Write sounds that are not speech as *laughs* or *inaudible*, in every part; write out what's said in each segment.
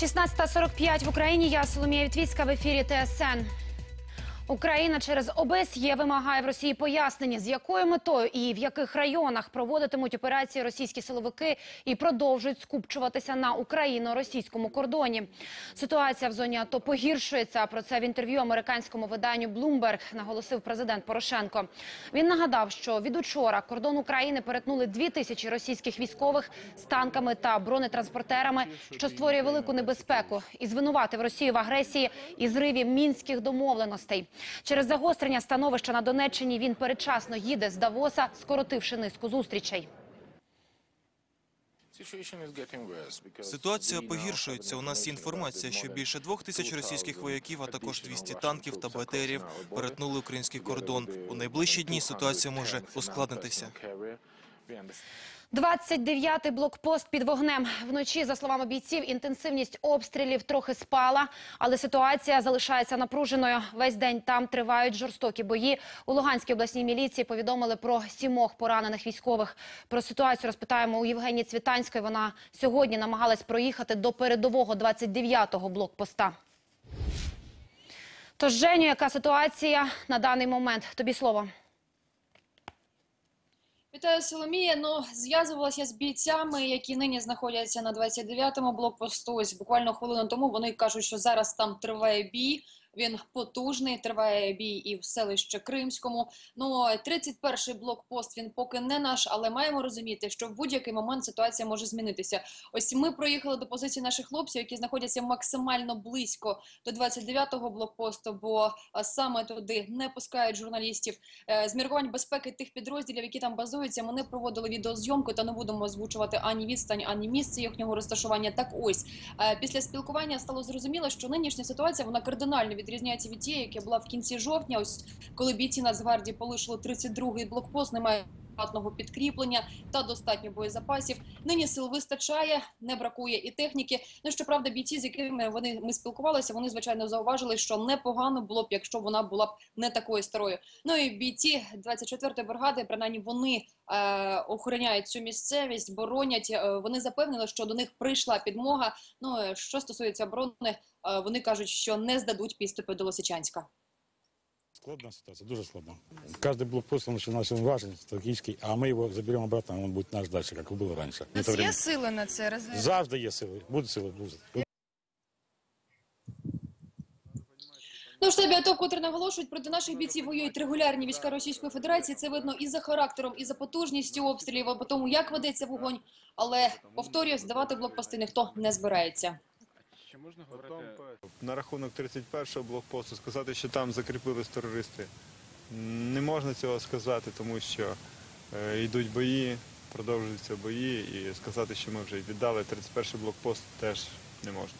16.45 в Україні. Я Соломія Вітвіцька в ефірі ТСН. Україна через ОБСЄ вимагає в Росії пояснення, з якою метою і в яких районах проводитимуть операції російські силовики і продовжують скупчуватися на україно-російському кордоні. Ситуація в зоні АТО погіршується. Про це в інтерв'ю американському виданню Bloomberg наголосив президент Порошенко. Він нагадав, що від учора кордон України перетнули дві тисячі російських військових з танками та бронетранспортерами, що створює велику небезпеку, і звинуватив Росію в агресії і зриві мінських домовленостей. Через загострення становища на Донеччині він передчасно їде з Давоса, скоротивши низку зустрічей. Ситуація погіршується. У нас є інформація, що більше двох тисяч російських вояків, а також 200 танків та БТРів перетнули український кордон. У найближчі дні ситуація може ускладнитися. 29-й блокпост під вогнем. Вночі, за словами бійців, інтенсивність обстрілів трохи спала, але ситуація залишається напруженою. Весь день там тривають жорстокі бої. У Луганській обласній міліції повідомили про сімох поранених військових. Про ситуацію розпитаємо у Євгенії Цвітанської. Вона сьогодні намагалась проїхати до передового 29-го блокпоста. Тож, Женю, яка ситуація на даний момент? Тобі слово. Вітаю, Соломія. Ну, зв'язувалася з бійцями, які нині знаходяться на 29-му блокпосту. Ось буквально хвилину тому вони кажуть, що зараз там триває бій. Він потужний, триває бій і в селищі Кримському. Ну 31-й блокпост він поки не наш, але маємо розуміти, що в будь-який момент ситуація може змінитися. Ось ми проїхали до позиції наших хлопців, які знаходяться максимально близько до 29-го блокпосту, бо саме туди не пускають журналістів. Е, З міркувань безпеки тих підрозділів, які там базуються, ми не проводили відеозйомку та не будемо озвучувати ані відстань, ані місце їхнього розташування. Так ось е, після спілкування стало зрозуміло, що нинішня ситуація вона кардинально відрізняється від тієї, яка була в кінці жовтня. Ось коли бійці Нацгвардії полишили 32-й блокпост, немає адекватного підкріплення та достатньо боєзапасів. Нині сил вистачає, не бракує і техніки. Ну щоправда, бійці, з якими вони ми спілкувалися, вони звичайно зауважили, що непогано було б, якщо вона була б не такою старою. Ну і бійці 24-ї бригади, принаймні вони е, охороняють цю місцевість, боронять. Е, вони запевнили, що до них прийшла підмога. Ну е, що стосується оборони, е, вони кажуть, що не здадуть підступи до Лисичанська. Складная ситуация, дуже складно. Каждый блокпост он начинался он важен, стратегический, а мы его заберем обратно, он будет наш дальше, как и было раньше. У нас Это время. є сили на це розвивати? Завжди є сили, будуть сили, будуть. Ну, в штабі АТО вкотре наголошують, проти наших бійців воюють регулярні війська Російської Федерації. Це видно і за характером, і за потужністю обстрілів, а по тому, як ведеться вогонь. Але, повторюю, здавати блокпости ніхто не збирається. Потім на рахунок 31-го блокпосту сказати, що там закріпились терористи. Не можна цього сказати, тому що е, йдуть бої, продовжуються бої, і сказати, що ми вже віддали 31-й блокпост, теж не можна.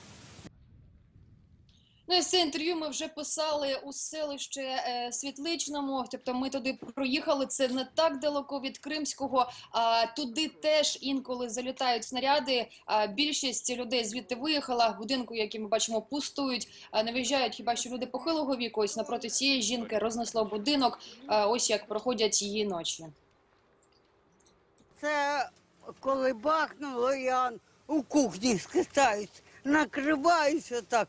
Ну це інтерв'ю ми вже писали у селище Світличному. Тобто ми туди проїхали. Це не так далеко від Кримського. А туди теж інколи залітають снаряди. А більшість людей звідти виїхала. Будинку, які ми бачимо, пустують. А не виїжджають хіба що люди похилого віку. Ось напроти цієї жінки рознесло будинок. А ось як проходять її ночі. Це коли бахнуло, я у кухні скисаюсь, накриваюся так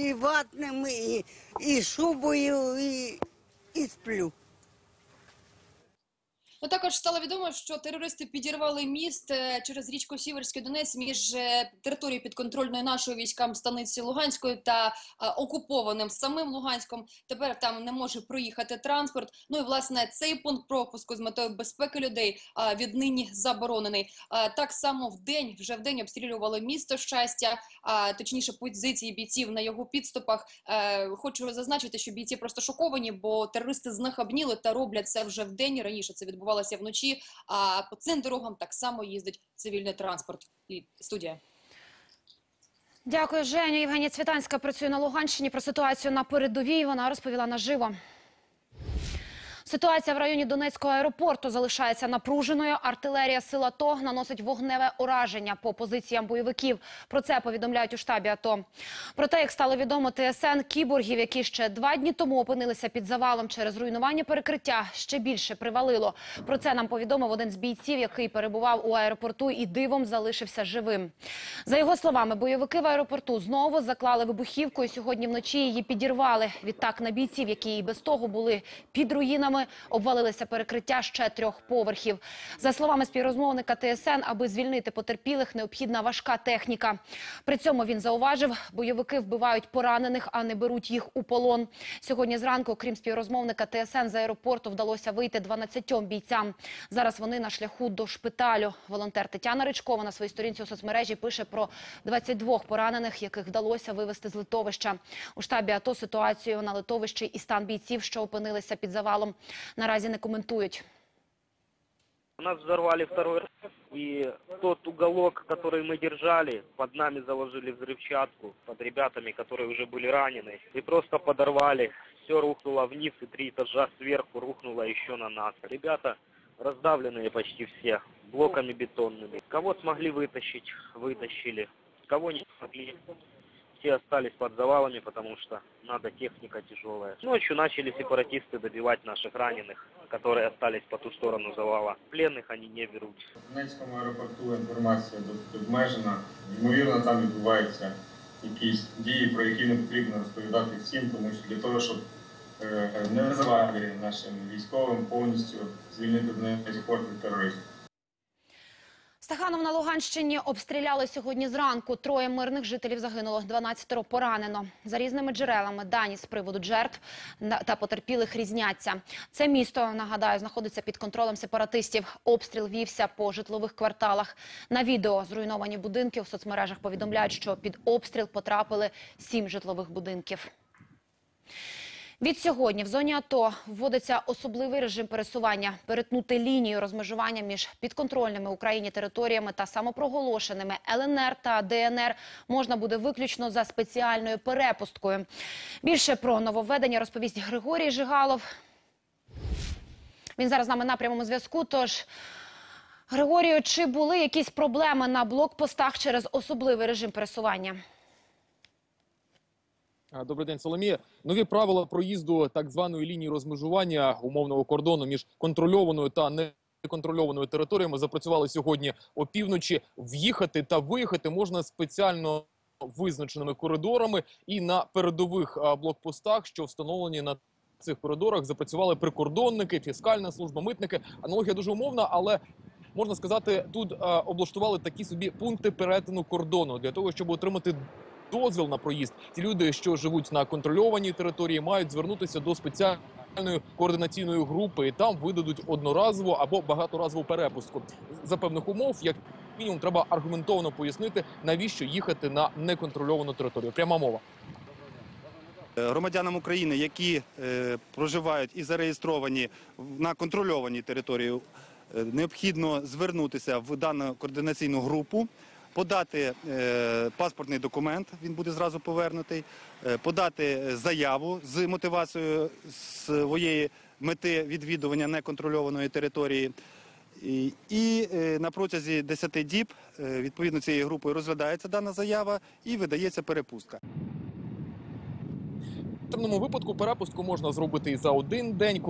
і ватним, і, і шубою, і, і сплю. Ну також стало відомо, що терористи підірвали міст е, через річку Сіверський Донець між е, територією підконтрольною нашою військам станиці Луганської та е, окупованим самим Луганськом. Тепер там не може проїхати транспорт. Ну і власне цей пункт пропуску з метою безпеки людей віднині заборонений. Так само в день вже в день обстрілювали місто щастя, а точніше позиції бійців на його підступах. Хочу зазначити, що бійці просто шоковані, бо терористи знахабніли та роблять це вже в день. Раніше це відбувалося вночі. А по цим дорогам так само їздить цивільний транспорт. І студія. Дякую, Женю. Євгенія Цвітанська працює на Луганщині. Про ситуацію на передовій вона розповіла наживо. Ситуація в районі Донецького аеропорту залишається напруженою. Артилерія сила ТО наносить вогневе ураження по позиціям бойовиків. Про це повідомляють у штабі АТО. Про те, як стало відомо ТСН, кіборгів, які ще два дні тому опинилися під завалом через руйнування перекриття, ще більше привалило. Про це нам повідомив один з бійців, який перебував у аеропорту і дивом залишився живим. За його словами, бойовики в аеропорту знову заклали вибухівку і сьогодні вночі її підірвали. Відтак на бійців, які і без того були під руїнами, обвалилися перекриття ще трьох поверхів. За словами співрозмовника ТСН, аби звільнити потерпілих, необхідна важка техніка. При цьому він зауважив, бойовики вбивають поранених, а не беруть їх у полон. Сьогодні зранку, крім співрозмовника ТСН, з аеропорту вдалося вийти 12 бійцям. Зараз вони на шляху до шпиталю. Волонтер Тетяна Ричкова на своїй сторінці у соцмережі пише про 22 поранених, яких вдалося вивезти з литовища. У штабі АТО ситуацію на литовищі і стан бійців, що опинилися під завалом, наразі не коментують. Нас взорвали второй раз, и тот уголок, который мы держали, под нами заложили взрывчатку, под ребятами, которые уже были ранены, и просто подорвали. Все рухнуло вниз, и три этажа сверху рухнуло еще на нас. Ребята раздавленные почти все, блоками бетонными. Кого смогли вытащить, вытащили. Кого не смогли, все остались под завалами, потому что надо техника тяжелая. Ночью начали сепаратисты добивать наших раненых, которые остались по ту сторону завала. Пленных они не берут. В Донецькому аеропорту інформація досить обмежена. Ймовірно, там відбуваються якісь дії, про які не потрібно розповідати всім, тому що для того, щоб е, не завадити нашим військовим повністю звільнити Донецький аеропорт від терористів. Стаханов на Луганщині обстріляли сьогодні зранку. Троє мирних жителів загинуло, 12 поранено. За різними джерелами дані з приводу жертв та потерпілих різняться. Це місто, нагадаю, знаходиться під контролем сепаратистів. Обстріл вівся по житлових кварталах. На відео зруйновані будинки у соцмережах повідомляють, що під обстріл потрапили сім житлових будинків. Від сьогодні в зоні АТО вводиться особливий режим пересування. Перетнути лінію розмежування між підконтрольними Україні територіями та самопроголошеними ЛНР та ДНР можна буде виключно за спеціальною перепусткою. Більше про нововведення розповість Григорій Жигалов. Він зараз з нами на прямому зв'язку. Тож, Григорію, чи були якісь проблеми на блокпостах через особливий режим пересування? А, Добрий день, Соломія. Нові правила проїзду так званої лінії розмежування умовного кордону між контрольованою та неконтрольованою територіями запрацювали сьогодні опівночі. В'їхати та виїхати можна спеціально визначеними коридорами і на передових блокпостах, що встановлені на цих коридорах, запрацювали прикордонники, фіскальна служба, митники. Аналогія дуже умовна, але можна сказати, тут а, облаштували такі собі пункти перетину кордону для того, щоб отримати дозвіл на проїзд. Ті люди, що живуть на контрольованій території, мають звернутися до спеціальної координаційної групи, і там видадуть одноразову або багаторазову перепустку. За певних умов, як мінімум, треба аргументовано пояснити, навіщо їхати на неконтрольовану територію. Пряма мова. Громадянам України, які е, проживають і зареєстровані на контрольованій території, е, необхідно звернутися в дану координаційну групу, подати е, паспортний документ, він буде зразу повернутий, е, подати заяву з мотивацією своєї мети відвідування неконтрольованої території. І, е, на протязі 10 діб відповідно цією групою розглядається дана заява і видається перепустка. В темному випадку перепустку можна зробити і за один день.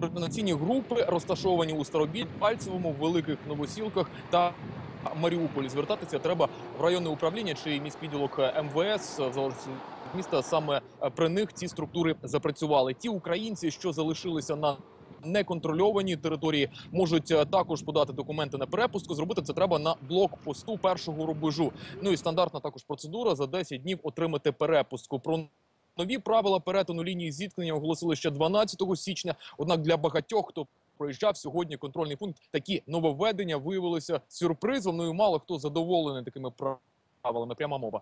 Координаційні групи розташовані у Старобіль, Пальцевому, Великих Новосілках та Маріуполі. Звертатися треба в районне управління чи міськвідділок МВС в залежності міста. Саме е, при них ці структури запрацювали. Ті українці, що залишилися на неконтрольованій території, можуть е, також подати документи на перепустку. Зробити це треба на блокпосту першого рубежу. Ну і стандартна також процедура за 10 днів отримати перепустку. Про Нові правила перетину лінії зіткнення оголосили ще 12 січня. Однак для багатьох, хто проїжджав сьогодні контрольний пункт, такі нововведення виявилися сюрпризом. Ну і мало хто задоволений такими правилами. Пряма мова.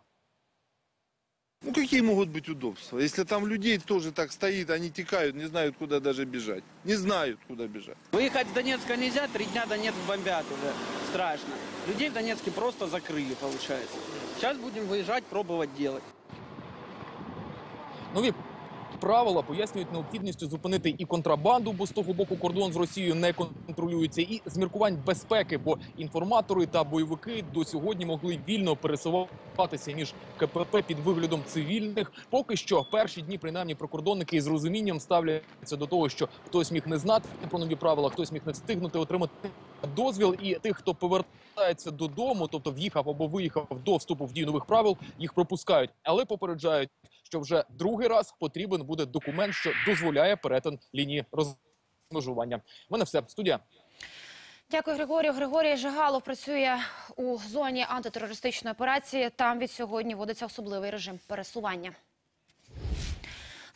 Ну какие могут быть удобства? Если там людей тоже так стоит, они текают, не знают, куда даже бежать. Не знают, куда бежать. Выехать с Донецка нельзя, три дня Донецк бомбят уже. Страшно. Людей в Донецке просто закрыли, получается. Сейчас будем выезжать, пробовать делать. Нові правила пояснюють необхідністю зупинити і контрабанду, бо з того боку кордон з Росією не контролюється, і з міркувань безпеки, бо інформатори та бойовики до сьогодні могли вільно пересуватися між КПП під виглядом цивільних. Поки що перші дні, принаймні, прикордонники з розумінням ставляться до того, що хтось міг не знати про нові правила, хтось міг не встигнути отримати дозвіл. І тих, хто повертається додому, тобто в'їхав або виїхав до вступу в дію нових правил, їх пропускають, але попереджають, що вже другий раз потрібен буде документ, що дозволяє перетин лінії розмежування. У мене все студія. Дякую, Григорію. Григорій Жигалов працює у зоні антитерористичної операції. Там від сьогодні вводиться особливий режим пересування.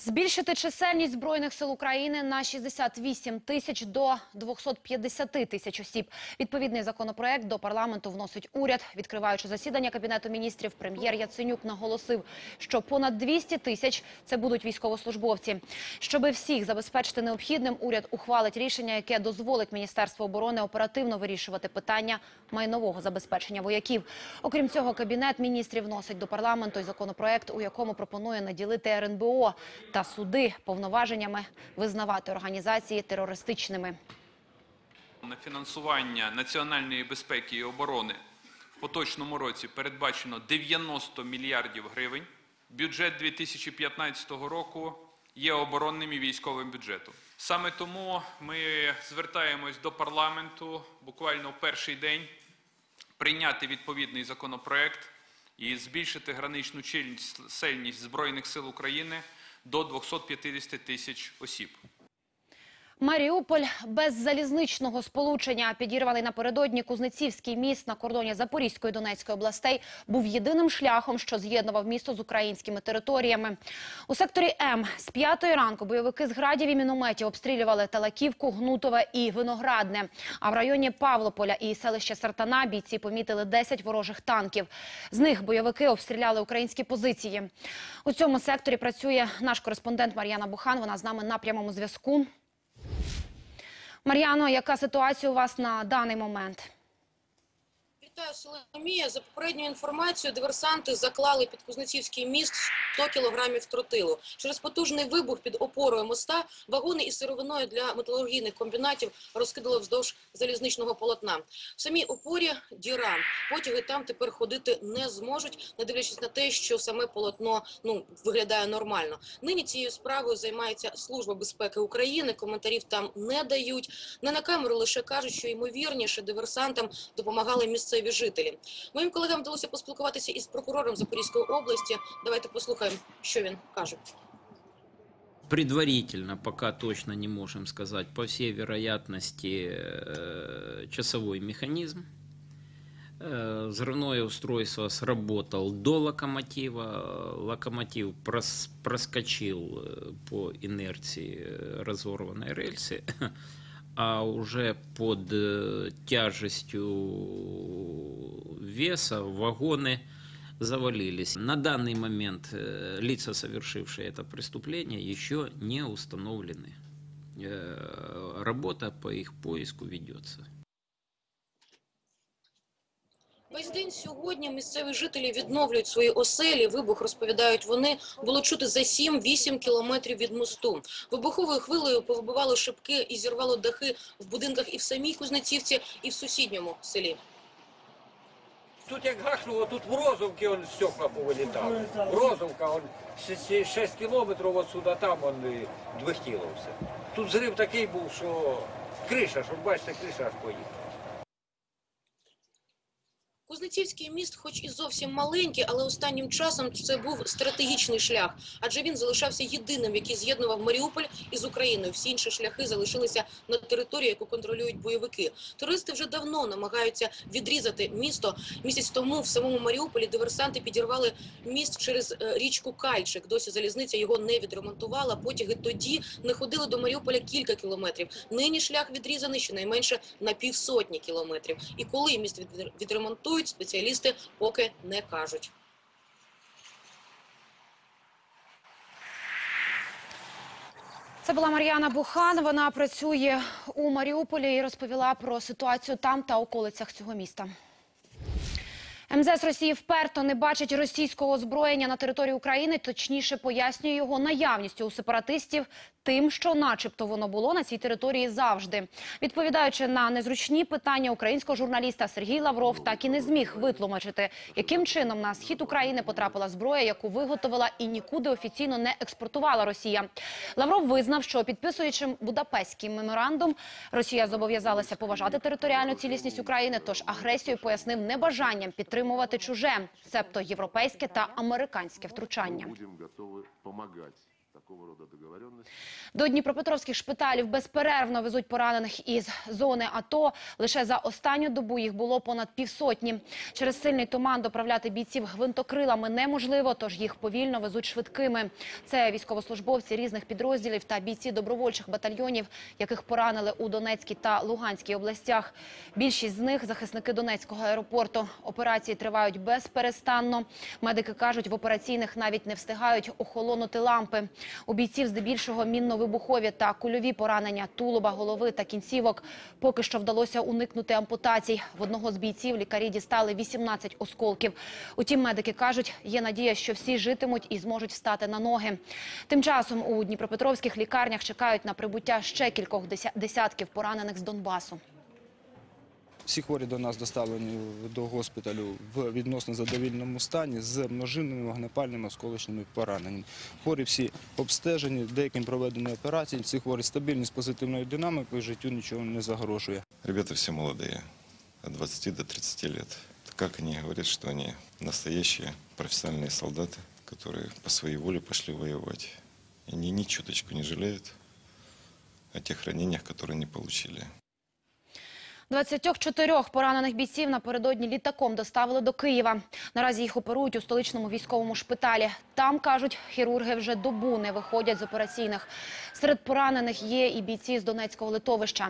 Збільшити чисельність збройних сил України на 68 тисяч до 250 тисяч осіб. Відповідний законопроект до парламенту вносить уряд. Відкриваючи засідання кабінету міністрів, прем'єр Яценюк наголосив, що понад 200 тисяч це будуть військовослужбовці. Щоби всіх забезпечити необхідним, уряд ухвалить рішення, яке дозволить Міністерству оборони оперативно вирішувати питання майнового забезпечення вояків. Окрім цього, кабінет міністрів вносить до парламенту й законопроект, у якому пропонує наділити РНБО та суди повноваженнями визнавати організації терористичними. На фінансування національної безпеки і оборони в поточному році передбачено 90 мільярдів гривень. Бюджет 2015 року є оборонним і військовим бюджетом. Саме тому ми звертаємось до парламенту буквально в перший день прийняти відповідний законопроект і збільшити граничну чисельність Збройних сил України до 250 тисяч осіб. Маріуполь без залізничного сполучення, підірваний напередодні Кузнецівський міст на кордоні Запорізької Донецької областей, був єдиним шляхом, що з'єднував місто з українськими територіями. У секторі М з п'ятої ранку бойовики з градів і мінометів обстрілювали Талаківку, Гнутове і Виноградне. А в районі Павлополя і селища Сартана бійці помітили 10 ворожих танків. З них бойовики обстріляли українські позиції. У цьому секторі працює наш кореспондент Мар'яна Бухан. Вона з нами на прямому зв'язку. Мар'яно, яка ситуація у вас на даний момент? Вітаю, Соломія. За попередньою інформацією, диверсанти заклали під Кузнецівський міст 100 кілограмів тротилу. Через потужний вибух під опорою моста вагони із сировиною для металургійних комбінатів розкидали вздовж залізничного полотна. В самій опорі діра. Потяги там тепер ходити не зможуть, не дивлячись на те, що саме полотно ну виглядає нормально. Нині цією справою займається Служба безпеки України. Коментарів там не дають. Не на камеру лише кажуть, що ймовірніше диверсантам допомагали місцеві жителі. Моїм колегам вдалося поспілкуватися із прокурором Запорізької області. Давайте послухаємо, що він каже. Предварительно, пока точно не можем сказать, по всей вероятности, э, часовой механизм. Э, Взрывное устройство сработал до локомотива. Локомотив прос- проскочил э, по инерции э, разорванной рельсы, *laughs* а уже под э, тяжестью веса вагоны завалились. На данный момент э, лица, совершившие это преступление, еще не установлены. Э, Работа по их поиску ведется. Весь день сьогодні місцеві жителі відновлюють свої оселі. Вибух, розповідають вони, було чути за 7-8 кілометрів від мосту. Вибуховою хвилею повибивало шибки і зірвало дахи в будинках і в самій Кузнецівці, і в сусідньому селі. Тут як гахнуло, тут в Розовці он стекла повилітали. Розовка, он 6, 6 кілометрів отсюда, там он двихтіло все. Тут зрив такий був, що криша, щоб бачите, криша аж поїхала. Кузнецівський міст, хоч і зовсім маленький, але останнім часом це був стратегічний шлях, адже він залишався єдиним, який з'єднував Маріуполь із Україною. Всі інші шляхи залишилися на території, яку контролюють бойовики. Терористи вже давно намагаються відрізати місто. Місяць тому в самому Маріуполі диверсанти підірвали міст через е, річку Кальчик. Досі залізниця його не відремонтувала. Потяги тоді не ходили до Маріуполя кілька кілометрів. Нині шлях відрізаний щонайменше на півсотні кілометрів. І коли міст від- відремонтують, спеціалісти поки не кажуть. Це була Мар'яна Бухан. Вона працює у Маріуполі і розповіла про ситуацію там та околицях цього міста. МЗС Росії вперто не бачить російського озброєння на території України, точніше пояснює його наявністю у сепаратистів тим, що начебто воно було на цій території завжди. Відповідаючи на незручні питання українського журналіста Сергій Лавров так і не зміг витлумачити, яким чином на схід України потрапила зброя, яку виготовила і нікуди офіційно не експортувала Росія. Лавров визнав, що підписуючи Будапештський меморандум, Росія зобов'язалася поважати територіальну цілісність України, тож агресію пояснив небажанням підтримувати чуже, себто європейське та американське втручання. Такого рода договоренности. До Дніпропетровських шпиталів безперервно везуть поранених із зони АТО. Лише за останню добу їх було понад півсотні. Через сильний туман доправляти бійців гвинтокрилами неможливо, тож їх повільно везуть швидкими. Це військовослужбовці різних підрозділів та бійці добровольчих батальйонів, яких поранили у Донецькій та Луганській областях. Більшість з них – захисники Донецького аеропорту. Операції тривають безперестанно. Медики кажуть, в операційних навіть не встигають охолонути лампи. У бійців здебільшого мінно-вибухові та кульові поранення тулуба, голови та кінцівок. Поки що вдалося уникнути ампутацій. В одного з бійців лікарі дістали 18 осколків. Утім, медики кажуть, є надія, що всі житимуть і зможуть встати на ноги. Тим часом у дніпропетровських лікарнях чекають на прибуття ще кількох десятків поранених з Донбасу. Всі хворі до нас доставлені до госпіталю в відносно задовільному стані з множинними вогнепальними осколочними пораненнями. Хворі всі обстежені, деяким проведені операції. Всі хворі стабільні з позитивною динамікою, життю нічого не загрожує. Ребята все молодые, от 20 до 30 лет. Как они говорят, что они настоящие профессиональные солдаты, которые по своей воле пошли воевать. И они ни чуточку не жалеют о тех ранениях, которые они получили. 24 поранених бійців напередодні літаком доставили до Києва. Наразі їх оперують у столичному військовому шпиталі. Там, кажуть, хірурги вже добу не виходять з операційних. Серед поранених є і бійці з Донецького литовища.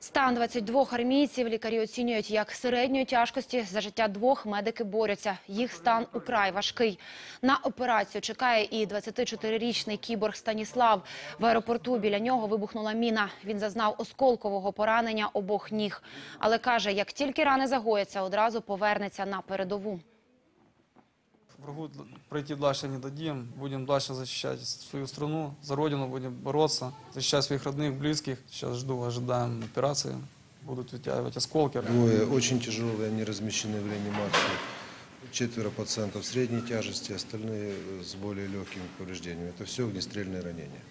Стан 22 армійців лікарі оцінюють як середньої тяжкості. За життя двох медики борються. Їх стан украй важкий. На операцію чекає і 24-річний кіборг Станіслав. В аеропорту біля нього вибухнула міна. Він зазнав осколкового поранення обох ніг. Але каже, як тільки рани загояться, одразу повернеться на передову Врагу д- пройти дальше не дадим. Будем дальше защищать свою страну, за родину будем бороться, защищать своих родных, близких. Сейчас жду, ожидаем операции. Будут вытягивать осколки. Двое очень тяжелые, они размещены в реанимации. Четверо пациентов средней тяжести, остальные э, с более легкими повреждениями. Это все огнестрельные ранения.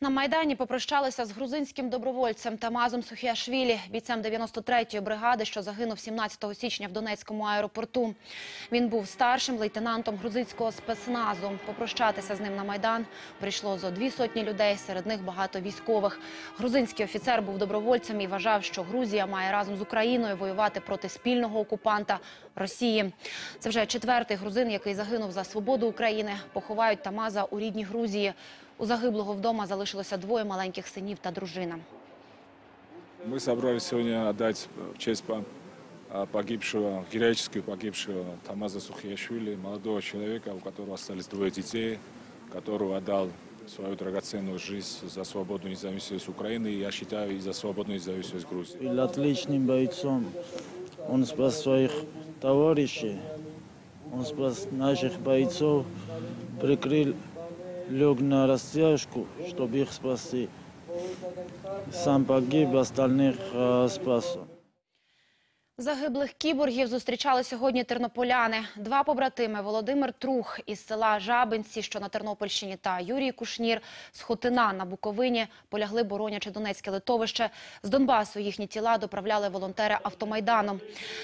На Майдані попрощалися з грузинським добровольцем Тамазом Сухіашвілі, бійцем 93-ї бригади, що загинув 17 січня в Донецькому аеропорту. Він був старшим лейтенантом грузинського спецназу. Попрощатися з ним на Майдан прийшло зо дві сотні людей, серед них багато військових. Грузинський офіцер був добровольцем і вважав, що Грузія має разом з Україною воювати проти спільного окупанта Росії. Це вже четвертий грузин, який загинув за свободу України. Поховають Тамаза у рідній Грузії. У загиблого вдома залишилося двоє маленьких синів та дружина. Мы собрались сегодня отдать честь по- а, погибшего, героически погибшего Тамаза Сухияшвили, молодого человека, у которого остались двое детей, которого отдал свою драгоценную жизнь за свободную независимость Украины, и я считаю, и за свободную независимость Грузии. был отличным бойцом. Он спас своих товарищей, он спас наших бойцов, прикрыл, лег на растяжку, чтобы их спасти. Сам погиб, остальных э, спас он. Загиблих кіборгів зустрічали сьогодні тернополяни. Два побратими Володимир Трух із села Жабинці, що на Тернопільщині, та Юрій Кушнір з Хотина на Буковині полягли боронячи Донецьке литовище. З Донбасу їхні тіла доправляли волонтери автомайдану.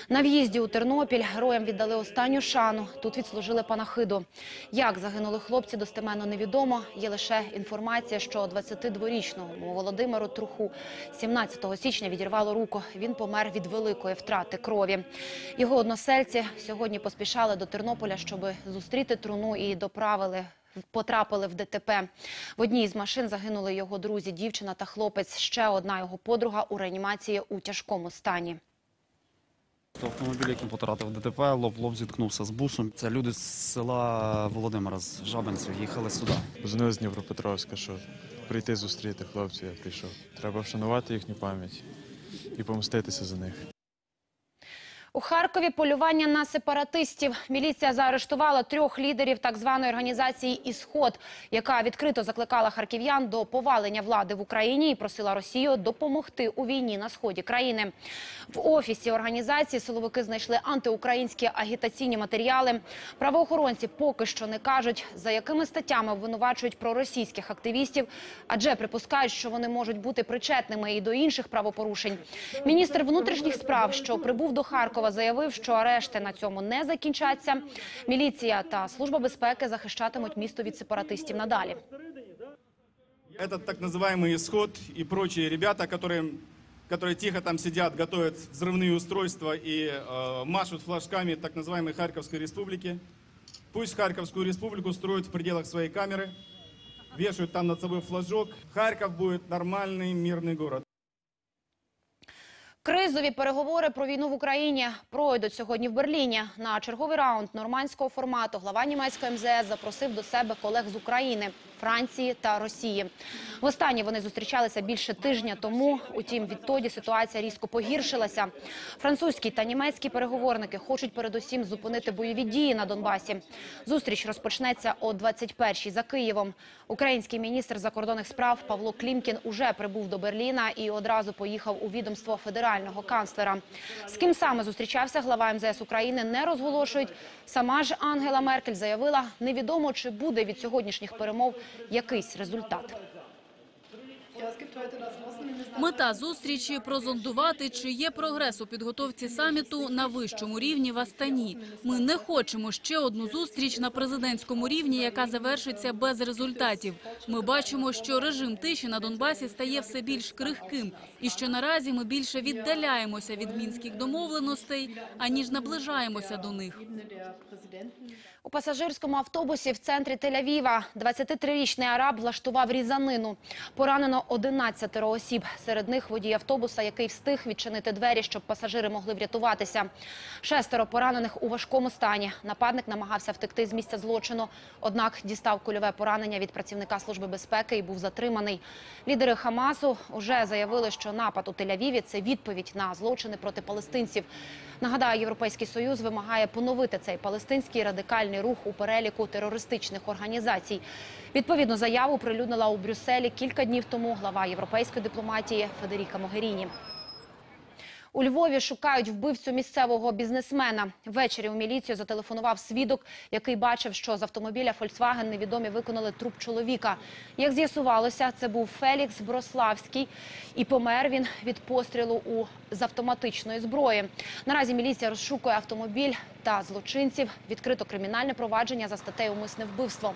На в'їзді у Тернопіль героям віддали останню шану. Тут відслужили панахиду. Як загинули хлопці, достеменно невідомо. Є лише інформація, що 22-річному Володимиру Труху 17 січня відірвало руку. Він помер від великої втрати крові. Його односельці сьогодні поспішали до Тернополя, щоб зустріти труну і доправили. Потрапили в ДТП. В одній з машин загинули його друзі, дівчина та хлопець. Ще одна його подруга у реанімації у тяжкому стані. Автомобіль, який потрапив ДТП, лоб-лоб зіткнувся з бусом. Це люди з села Володимира, з Жабинців, їхали сюди. Позвонили з Дніпропетровська, що прийти зустріти хлопців, я прийшов. Треба вшанувати їхню пам'ять і помститися за них. У Харкові полювання на сепаратистів. Міліція заарештувала трьох лідерів так званої організації «Ісход», яка відкрито закликала харків'ян до повалення влади в Україні і просила Росію допомогти у війні на сході країни. В офісі організації силовики знайшли антиукраїнські агітаційні матеріали. Правоохоронці поки що не кажуть, за якими статтями обвинувачують проросійських активістів, адже припускають, що вони можуть бути причетними і до інших правопорушень. Міністр внутрішніх справ, що прибув до Харкова, заявив, що арешти на цьому не закінчаться. Міліція та служба безпеки захищатимуть місто від сепаратистів надалі. Этот так называемый исход и прочие ребята, которые, которые тихо там сидят, готовят взрывные устройства и э, машут флажками так называемой Харьковской республики. Пусть Харьковскую республику строят в пределах своей камеры, вешают там над собой флажок. Харьков будет нормальный мирный город. Кризові переговори про війну в Україні пройдуть сьогодні в Берліні. На черговий раунд нормандського формату глава німецької МЗС запросив до себе колег з України, Франції та Росії. Востаннє вони зустрічалися більше тижня тому. Утім, відтоді ситуація різко погіршилася. Французькі та німецькі переговорники хочуть передусім зупинити бойові дії на Донбасі. Зустріч розпочнеться о 21-й за Києвом. Український міністр закордонних справ Павло Клімкін уже прибув до Берліна і одразу поїхав у відомство федерального канцлера. З ким саме зустрічався глава МЗС України, не розголошують. Сама ж Ангела Меркель заявила, невідомо чи буде від сьогоднішніх перемов якийсь результат. Мета зустрічі – прозондувати, чи є прогрес у підготовці саміту на вищому рівні в Астані. Ми не хочемо ще одну зустріч на президентському рівні, яка завершиться без результатів. Ми бачимо, що режим тиші на Донбасі стає все більш крихким, і що наразі ми більше віддаляємося від мінських домовленостей, аніж наближаємося до них. У пасажирському автобусі в центрі Тель-Авіва 23-річний араб влаштував різанину. Поранено 11 осіб. Серед них водій автобуса, який встиг відчинити двері, щоб пасажири могли врятуватися. Шестеро поранених у важкому стані. Нападник намагався втекти з місця злочину, однак дістав кульове поранення від працівника Служби безпеки і був затриманий. Лідери Хамасу вже заявили, що напад у Тель-Авіві – це відповідь на злочини проти палестинців. Нагадаю, Європейський Союз вимагає поновити цей палестинський радикальний рух у переліку терористичних організацій. Відповідну заяву прилюднила у Брюсселі кілька днів тому глава європейської дипломатії Федеріка Могеріні. У Львові шукають вбивцю місцевого бізнесмена. Ввечері у міліцію зателефонував свідок, який бачив, що з автомобіля Volkswagen невідомі виконали труп чоловіка. Як з'ясувалося, це був Фелікс Брославський, і помер він від пострілу у з автоматичної зброї. Наразі міліція розшукує автомобіль та злочинців. Відкрито кримінальне провадження за статтею «Умисне вбивство».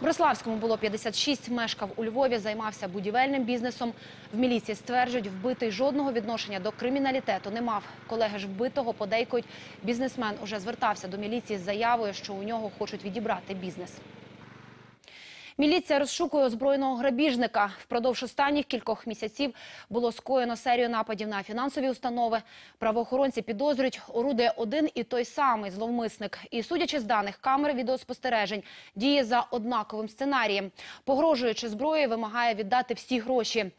Брославському було 56, мешкав у Львові, займався будівельним бізнесом. В міліції стверджують, вбитий жодного відношення до криміналітету не мав. Колеги ж вбитого подейкують, бізнесмен уже звертався до міліції з заявою, що у нього хочуть відібрати бізнес. Міліція розшукує озброєного грабіжника. Впродовж останніх кількох місяців було скоєно серію нападів на фінансові установи. Правоохоронці підозрюють, орудує один і той самий зловмисник. І, судячи з даних камер відеоспостережень, діє за однаковим сценарієм. Погрожуючи зброєю, вимагає віддати всі гроші.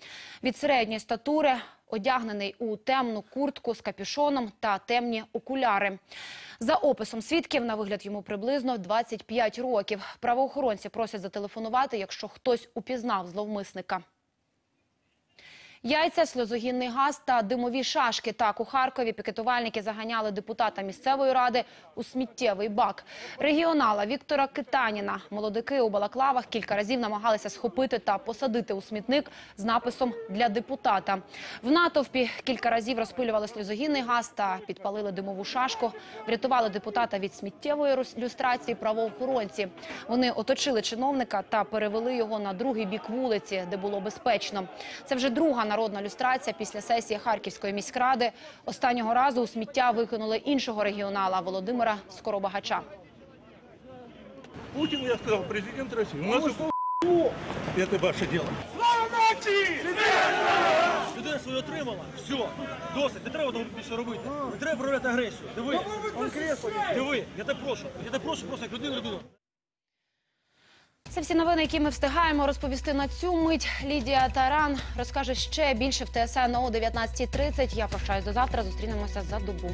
Від середньої статури одягнений у темну куртку з капюшоном та темні окуляри. За описом свідків, на вигляд йому приблизно 25 років. Правоохоронці просять зателефонувати, якщо хтось упізнав зловмисника. Яйця, сльозогінний газ та димові шашки. Так, у Харкові пікетувальники заганяли депутата місцевої ради у сміттєвий бак. Регіонала Віктора Китаніна молодики у балаклавах кілька разів намагалися схопити та посадити у смітник з написом «Для депутата». В натовпі кілька разів розпилювали сльозогінний газ та підпалили димову шашку. Врятували депутата від сміттєвої люстрації правоохоронці. Вони оточили чиновника та перевели його на другий бік вулиці, де було безпечно. Це вже друга народна люстрація після сесії Харківської міськради. Останнього разу у сміття викинули іншого регіонала Володимира Скоробагача. Путин, я сказал, президент России. У нас это ваше дело. Людина свою отримала. Все, досить. Не треба більше робити. Не треба проявляти агресію. Диви. Диви, я тебе прошу. Я тебе прошу просто як людину людину. Це всі новини, які ми встигаємо розповісти на цю мить. Лідія Таран розкаже ще більше в ТСН о 19.30. Я прощаюсь до завтра. Зустрінемося за добу.